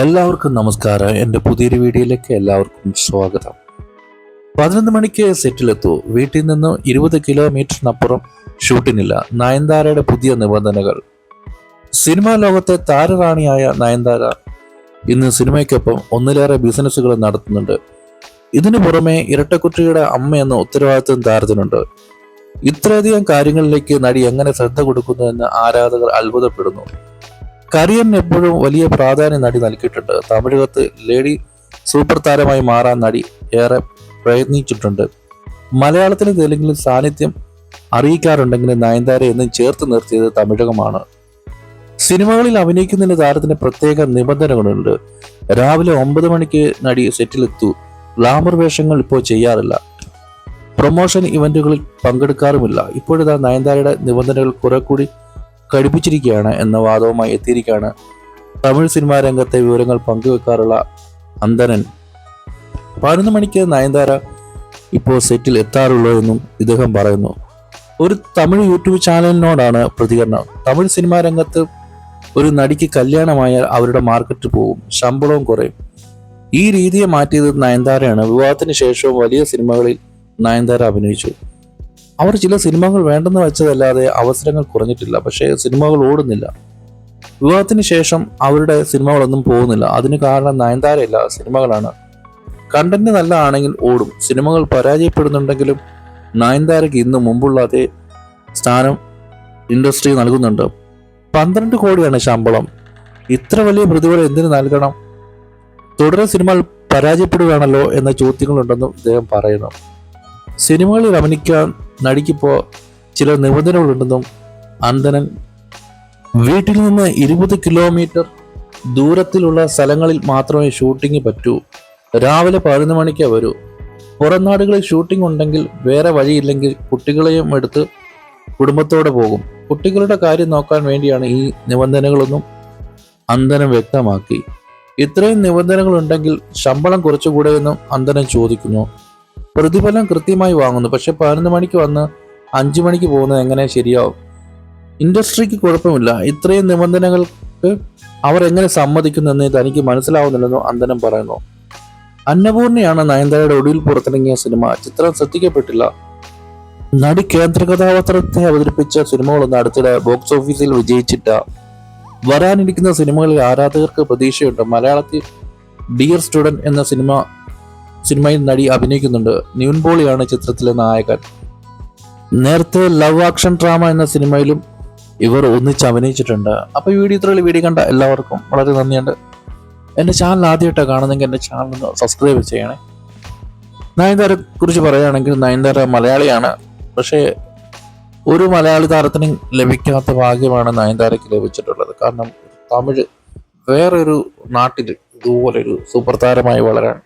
എല്ലാവർക്കും നമസ്കാരം. എന്റെ പുതിയൊരു വീഡിയോയിലേക്ക് എല്ലാവർക്കും സ്വാഗതം. പതിനൊന്ന് മണിക്ക് സെറ്റിലെത്തൂ വീട്ടിൽ നിന്ന് ഇരുപത് കിലോമീറ്ററിനപ്പുറം ഷൂട്ടിനില്ല. നയൻതാരയുടെ പുതിയ നിബന്ധനകൾ. സിനിമാ ലോകത്തെ താരറാണിയായ നയൻതാര ഇന്ന് സിനിമയ്ക്കൊപ്പം ഒന്നിലേറെ ബിസിനസ്സുകൾ നടത്തുന്നുണ്ട്. ഇതിനു പുറമെ ഇരട്ടക്കുട്ടിയുടെ അമ്മ എന്ന ഉത്തരവാദിത്വം താരത്തിനുണ്ട്. ഇത്രയധികം കാര്യങ്ങളിലേക്ക് നടി എങ്ങനെ ശ്രദ്ധ കൊടുക്കുന്നു എന്ന് ആരാധകർ അത്ഭുതപ്പെടുന്നു. കരിയറിന് എപ്പോഴും വലിയ പ്രാധാന്യം നടി നൽകിയിട്ടുണ്ട്. തമിഴകത്ത് ലേഡി സൂപ്പർ താരമായി മാറാൻ നടി ഏറെ പ്രയത്നിച്ചിട്ടുണ്ട്. മലയാളത്തിലും തെലുങ്കിലും സാന്നിധ്യം അറിയിക്കാറുണ്ടെങ്കിലും നയൻതാര എന്നും ചേർത്ത് നിർത്തിയത് തമിഴകമാണ്. സിനിമകളിൽ അഭിനയിക്കുന്നതിന് താരത്തിന് പ്രത്യേക നിബന്ധനകളുണ്ട്. രാവിലെ ഒമ്പത് മണിക്ക് നടി സെറ്റിലെത്തു. ഗ്ലാമർ വേഷങ്ങൾ ഇപ്പോൾ ചെയ്യാറില്ല. പ്രൊമോഷൻ ഇവന്റുകളിൽ പങ്കെടുക്കാറുമില്ല. ഇപ്പോഴിതാ നയൻതാരയുടെ നിബന്ധനകൾ കുറെ കൂടി കടുപ്പിച്ചിരിക്കുകയാണ് എന്ന വാദവുമായി എത്തിയിരിക്കുകയാണ് തമിഴ് സിനിമാ രംഗത്തെ വിവരങ്ങൾ പങ്കുവെക്കാറുള്ള അന്തരൻ. പതിനൊന്ന് മണിക്ക് നയൻതാര ഇപ്പോൾ സെറ്റിൽ എത്താറുള്ളൂ എന്നും ഇദ്ദേഹം പറയുന്നു. ഒരു തമിഴ് യൂട്യൂബ് ചാനലിനോടാണ് പ്രതികരണം. തമിഴ് സിനിമാ രംഗത്ത് ഒരു നടിക്ക് കല്യാണമായാൽ അവരുടെ മാർക്കറ്റ് പോകും ശമ്പളവും കുറയും. ഈ രീതിയെ മാറ്റിയത് നയൻതാരയാണ്. വിവാഹത്തിന് ശേഷവും വലിയ സിനിമകളിൽ നയൻതാര അഭിനയിച്ചു. അവർ ചില സിനിമകൾ വേണ്ടെന്ന് വെച്ചതല്ലാതെ അവസരങ്ങൾ കുറഞ്ഞിട്ടില്ല. പക്ഷേ സിനിമകൾ ഓടുന്നില്ല. വിവാഹത്തിന് ശേഷം അവരുടെ സിനിമകളൊന്നും പോകുന്നില്ല. അതിന് കാരണം നയൻതാരയില്ല. സിനിമകളാണ്. കണ്ടന്റ് നല്ലതാണെങ്കിൽ ഓടും. സിനിമകൾ പരാജയപ്പെടുന്നുണ്ടെങ്കിലും നയൻതാരയ്ക്ക് ഇന്ന് മുമ്പുള്ള അതേ സ്ഥാനം ഇൻഡസ്ട്രി നൽകുന്നുണ്ട്. പന്ത്രണ്ട് കോടിയാണ് ശമ്പളം. ഇത്ര വലിയ പ്രതിഫലം എന്തിനു നൽകണം? തുടരെ സിനിമകൾ പരാജയപ്പെടുകയാണല്ലോ എന്ന ചോദ്യങ്ങളുണ്ടെന്നും അദ്ദേഹം പറയുന്നു. സിനിമകളിൽ അഭിനയിക്കാൻ നടിക്കിപ്പോൾ ചില നിബന്ധനകളുണ്ടെന്നും അന്തനൻ വീട്ടിൽ നിന്ന് ഇരുപത് കിലോമീറ്റർ ദൂരത്തിലുള്ള സ്ഥലങ്ങളിൽ മാത്രമേ ഷൂട്ടിംഗ് പറ്റൂ. രാവിലെ പതിനൊന്ന് മണിക്ക് വരൂ. പുറം നാടുകളിൽ ഷൂട്ടിംഗ് ഉണ്ടെങ്കിൽ വേറെ വഴിയില്ലെങ്കിൽ കുട്ടികളെയും എടുത്ത് കുടുംബത്തോടെ പോകും. കുട്ടികളുടെ കാര്യം നോക്കാൻ വേണ്ടിയാണ് ഈ നിബന്ധനകളൊന്നും അന്തനം വ്യക്തമാക്കി. ഇത്രയും നിബന്ധനകളുണ്ടെങ്കിൽ ശമ്പളം കുറച്ചുകൂടെ എന്നും അന്തനം ചോദിക്കുന്നു. പ്രതിഫലം കൃത്യമായി വാങ്ങുന്നു. പക്ഷെ പതിനൊന്ന് മണിക്ക് വന്ന് അഞ്ചു മണിക്ക് പോകുന്നത് എങ്ങനെ ശരിയാവും? ഇൻഡസ്ട്രിക്ക് കുഴപ്പമില്ല. ഇത്രയും നിബന്ധനകൾക്ക് അവർ എങ്ങനെ സമ്മതിക്കുന്നെന്ന് തനിക്ക് മനസ്സിലാവുന്നില്ലെന്നും അന്തനം പറയുന്നു. അന്നപൂർണയാണ് നയൻതാരയുടെ ഒടുവിൽ പുറത്തിറങ്ങിയ സിനിമ. ചിത്രം ശ്രദ്ധിക്കപ്പെട്ടില്ല. നടി കേന്ദ്ര കഥാപാത്രത്തെ അവതരിപ്പിച്ച സിനിമകളൊന്നും അടുത്തിടെ ബോക്സ് ഓഫീസിൽ വിജയിച്ചിട്ട. വരാനിരിക്കുന്ന സിനിമകളിൽ ആരാധകർക്ക് പ്രതീക്ഷയുണ്ട്. മലയാളത്തിൽ ഡിയർ സ്റ്റുഡന്റ് എന്ന സിനിമ സിനിമയിൽ നടി അഭിനയിക്കുന്നുണ്ട്. ന്യൂൻ പോളിയാണ് ചിത്രത്തിലെ നായകൻ. നേരത്തെ ലവ് ആക്ഷൻ ഡ്രാമ എന്ന സിനിമയിലും ഇവർ ഒന്നിച്ച് അഭിനയിച്ചിട്ടുണ്ട്. അപ്പോൾ ഈ വീഡിയോ ഇത്രയുള്ള. വീഡിയോ കണ്ട എല്ലാവർക്കും വളരെ നന്ദിയുണ്ട്. എന്റെ ചാനൽ ആദ്യമായിട്ടാണ് കാണുന്നെങ്കിൽ എന്റെ ചാനൽ ഒന്ന് സബ്സ്ക്രൈബ് ചെയ്യണേ. നയൻതാരെ കുറിച്ച് പറയുകയാണെങ്കിൽ നയൻതാര മലയാളിയാണ്. പക്ഷേ ഒരു മലയാളി താരത്തിനും ലഭിക്കാത്ത ഭാഗ്യമാണ് നയൻതാരയ്ക്ക് ലഭിച്ചിട്ടുള്ളത്. കാരണം തമിഴ് വേറൊരു നാട്ടിൽ ഇതുപോലൊരു സൂപ്പർ താരമായി വളരാൻ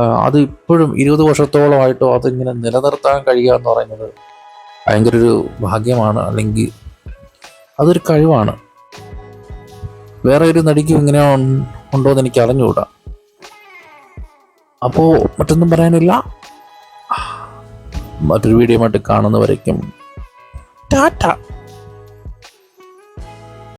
അത് ഇപ്പോഴും ഇരുപത് വർഷത്തോളമായിട്ടോ അതിങ്ങനെ നിലനിർത്താൻ കഴിയുക എന്ന് പറയുന്നത് ഭയങ്കര ഒരു ഭാഗ്യമാണ് അല്ലെങ്കിൽ അതൊരു കഴിവാണ്. വേറെ ഒരു നടിക്കും ഇങ്ങനെ ഉണ്ടോ എന്ന് എനിക്ക് അറിഞ്ഞുകൂടാ. അപ്പോൾ മറ്റൊന്നും പറയാനില്ല. മറ്റൊരു വീഡിയോ ആയിട്ട് കാണുന്നവരേക്കും ടാറ്റ.